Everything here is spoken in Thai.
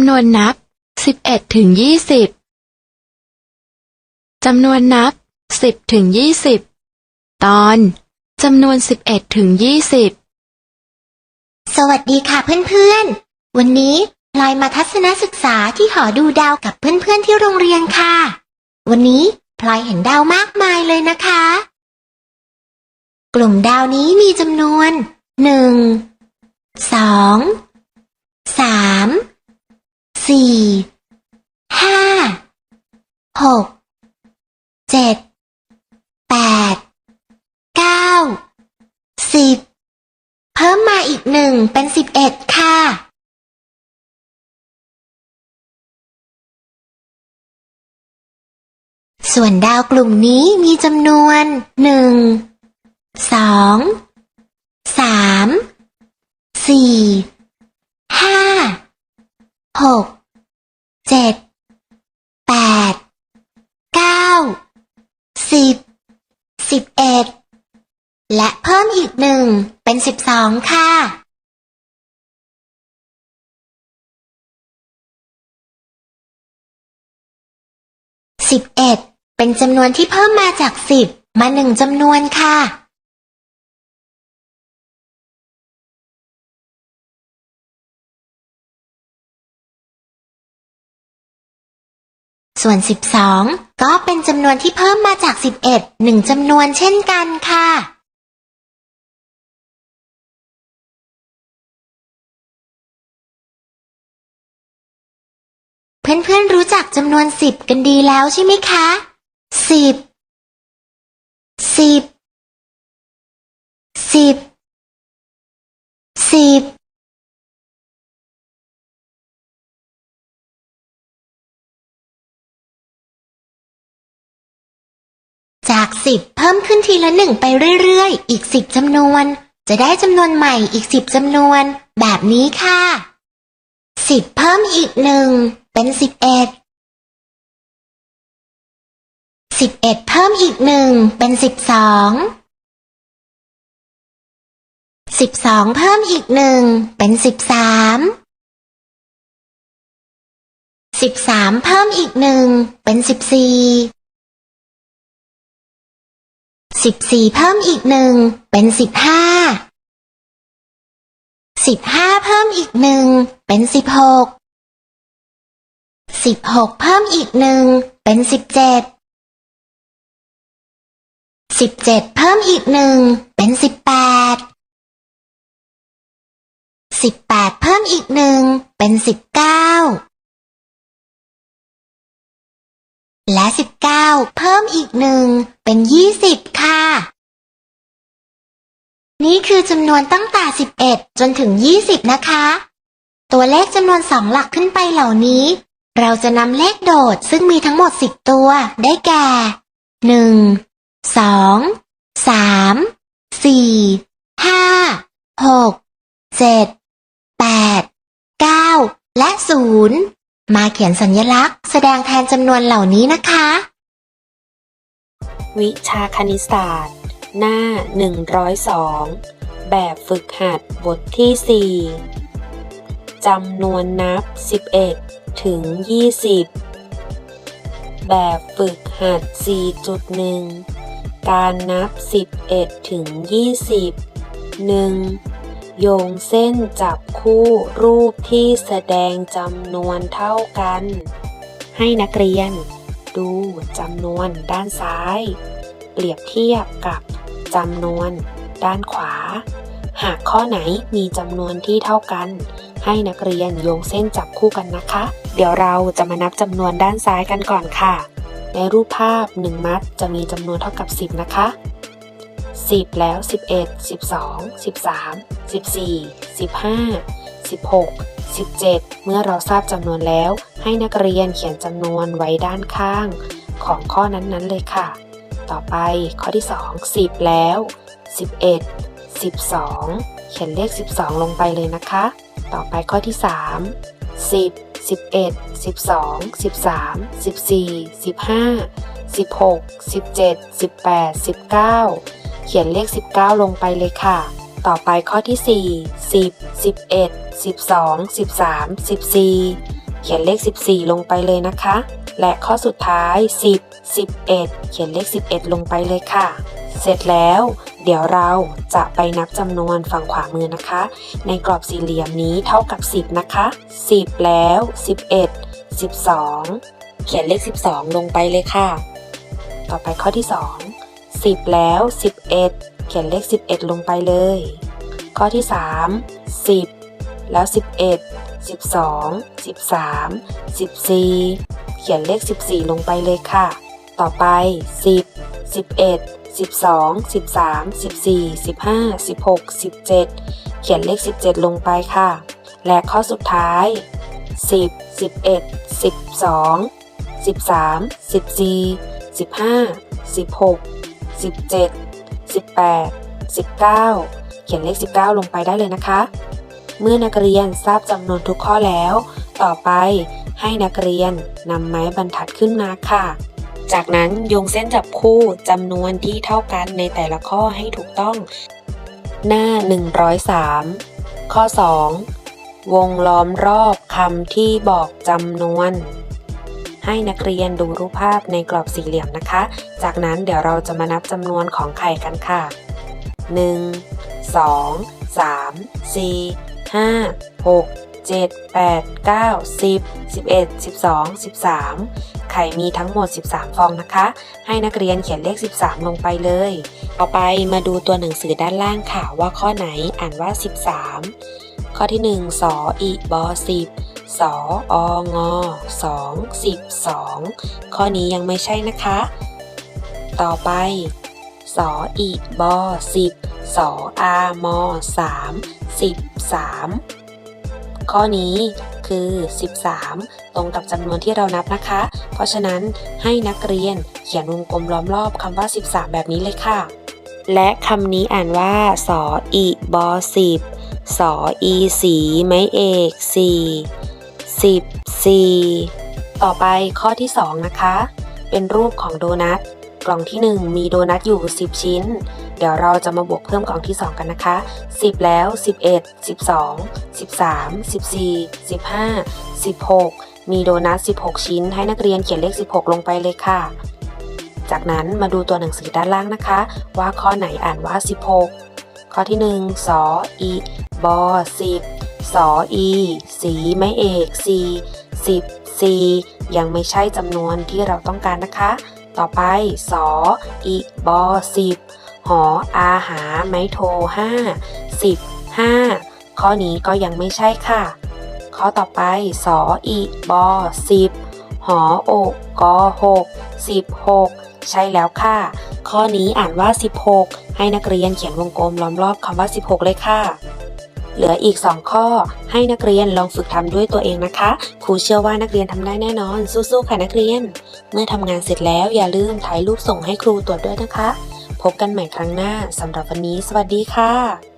ำนวนนับ 11ถึง20จำนวนนับ 10ถึง20 ตอนจำนวน 11ถึง20 สวัสดีค่ะเพื่อนๆ วันนี้พลอยมาทัศนศึกษาที่หอดูดาวกับเพื่อนๆที่โรงเรียนค่ะ วันนี้พลอยเห็นดาวมากมายเลยนะคะ กลุ่มดาวนี้มีจำนวนหนึ่งสองสาม สี่ห้าหกเจ็ดแปดเก้าสิบเพิ่มมาอีกหนึ่งเป็นสิบเอ็ดค่ะ ส่วนดาวกลุ่มนี้มีจำนวนหนึ่งสองสามสี่ห้า หกเจ็ดแปดเก้าสิบสิบเอ็ดและเพิ่มอีกหนึ่งเป็นสิบสองค่ะ สิบเอ็ดเป็นจำนวนที่เพิ่มมาจากสิบมาหนึ่งจำนวนค่ะ ส่วนสิบสองก็เป็นจำนวนที่เพิ่มมาจากสิบเอ็ดหนึ่งจำนวนเช่นกันค่ะเพื่อนๆรู้จักจำนวนสิบกันดีแล้วใช่ไหมคะสิบสิบสิบสิบ สิบเพิ่มขึ้นทีละหนึ่งไปเรื่อยๆ อีกสิบจำนวน จะได้จำนวนใหม่อีกสิบจำนวน แบบนี้ค่ะสิบเพิ่มอีกหนึ่งเป็นสิบเอ็ดสิบเอ็ดเพิ่มอีกหนึ่งเป็นสิบสองสิบสองเพิ่มอีกหนึ่งเป็นสิบสามสิบสามเพิ่มอีกหนึ่งเป็นสิบสี่ สิบสี่เพิ่มอีกหนึ่งเป็นสิบห้าสิบห้าเพิ่มอีกหนึ่งเป็นสิบหกสิบหกเพิ่มอีกหนึ่งเป็นสิบเจ็ดสิบเจ็ดเพิ่มอีกหนึ่งเป็นสิบแปดสิบแปดเพิ่มอีกหนึ่งเป็นสิบเก้า และสิบเก้าเพิ่มอีกหนึ่งเป็นยี่สิบค่ะ นี่คือจำนวนตั้งแต่สิบเอ็ดจนถึงยี่สิบนะคะ ตัวเลขจำนวนสองหลักขึ้นไปเหล่านี้ เราจะนำเลขโดดซึ่งมีทั้งหมดสิบตัวได้แก่หนึ่งสองสามสี่ห้าหกเจ็ดแปดเก้าและศูนย์ เขียนสัญลักษณ์ แสดงแทนจำนวนเหล่านี้นะคะ วิชาคณิตศาสตร์ หน้า 102 แบบฝึกหัดบทที่ 4จำนวนนับ 11 ถึง 20 แบบฝึกหัด 4.1 การนับ 11 ถึง 20 1. โยงเส้นจับคู่รูปที่แสดงจำนวนเท่ากัน ให้นักเรียน ดูจำนวนด้านซ้าย เปรียบเทียบกับจำนวนด้านขวา หากข้อไหนมีจำนวนที่เท่ากัน ให้นักเรียนโยงเส้นจับคู่กันนะคะ เดี๋ยวเราจะมานับจำนวนด้านซ้ายกันก่อนค่ะ ในรูปภาพ 1 มัดจะมีจำนวนเท่ากับ 10 นะคะ 10 แล้ว 11 12 13 14 15 16 17 เมื่อเราทราบจำนวนแล้ว ให้นักเรียนเขียนจำนวนไว้ด้านข้าง ของข้อนั้นๆเลยค่ะ ต่อไปข้อที่ 2 10 แล้ว 11 12 เขียนเลข 12 ลงไปเลยนะคะ ต่อไปข้อที่ 3 10 11 12 13 14 15 16 17 18 19 เขียนเลข 19 ลงไปเลยค่ะ ต่อไปข้อที่ 4 10 11 12 13 14 เขียนเลข 14 ลงไปเลยนะคะ และข้อสุดท้าย 10 11 เขียนเลข 11 ลงไปเลยค่ะ เสร็จแล้ว เดี๋ยวเราจะไปนับจำนวนฝั่งขวามือนะคะ ในกรอบสี่เหลี่ยมนี้เท่ากับ 10 นะคะ 10 แล้ว 11 12 เขียนเลข 12 ลงไปเลยค่ะ ต่อไปข้อที่ 2 10 แล้ว 11 เขียนเลข 11 ลงไปเลย ข้อที่ 3 10 แล้ว 11 12 13 14 เขียนเลข 14 ลงไปเลยค่ะ ต่อไป 10 11 12 13 14 15 16 17 เขียนเลข 17 ลงไปค่ะ และข้อสุดท้าย 10 11 12 13 14 15 16 17 18 19 เขียนเลข 19 ลงไปได้เลยนะคะ เมื่อนักเรียนทราบจำนวนทุกข้อแล้ว ต่อไปให้นักเรียนนำไม้บรรทัดขึ้นมาค่ะ จากนั้นโยงเส้นจับคู่จำนวนที่เท่ากันในแต่ละข้อให้ถูกต้อง หน้า 103 ข้อ 2 วงล้อมรอบคำที่บอกจำนวน ให้นักเรียนดูรูปภาพในกรอบสี่เหลี่ยมนะคะ จากนั้นเดี๋ยวเราจะมานับจำนวนของไข่กันค่ะ 1 2 3 4 5 6 7 8 9 10 11 12 13 ไข่มีทั้งหมด 13 ฟองนะคะ ให้นักเรียนเขียนเลข 13 ลงไปเลย ต่อไปมาดูตัวหนังสือด้านล่างค่ะว่าข้อไหนอ่านว่า 13 ข้อที่ 1 สออีบอ10 สอองอ2 10 2ข้อนี้ยังไม่ใช่นะคะ ต่อไปสออีบอ10สออามอ3 10 3ข้อนี้คือ 13 ตรงกับจำนวนที่เรานับนะคะ เพราะฉะนั้นให้นักเรียนเขียนวงกลมล้อมรอบคำว่า 13 แบบนี้เลยค่ะ และคำนี้อ่านว่า สออีบอ10สออีสีไม้เอก4 14 ต่อไปข้อที่ 2 นะคะ เป็นรูปของโดนัท กล่องที่ 1 มีโดนัทอยู่ 10 ชิ้น เดี๋ยวเราจะมาบวกเพิ่มกล่องที่ 2 กันนะคะ 10 แล้ว 11 12 13 14 15 16 มีโดนัท 16 ชิ้น ให้นักเรียนเขียนเลข 16 ลงไปเลยค่ะ จากนั้นมาดูตัวหนังสือด้านล่างนะคะ ว่าข้อไหนอ่านว่า 16 ข้อที่1สออีบอ10 สออี สีไม้เอก4 10 4ยังไม่ใช่จำนวนที่เราต้องการนะคะ ต่อไปสออีบอ10หออาหาไม้โท5 10 5ข้อนี้ก็ยังไม่ใช่ค่ะ ข้อต่อไปสออีบอ10หอโอกก6 16ใช่แล้วค่ะ ข้อนี้อ่านว่า 16 ให้นักเรียนเขียนวงกลมล้อมรอบคำว่า 16 เลยค่ะ เหลืออีก 2 ข้อ ให้นักเรียนลองฝึกทำด้วยตัวเองนะคะ ครูเชื่อว่านักเรียนทำได้แน่นอน สู้ๆค่ะนักเรียน เมื่อทำงานเสร็จแล้วอย่าลืมถ่ายรูปส่งให้ครูตรวจด้วยนะคะ พบกันใหม่ครั้งหน้าสำหรับวันนี้ สวัสดีค่ะ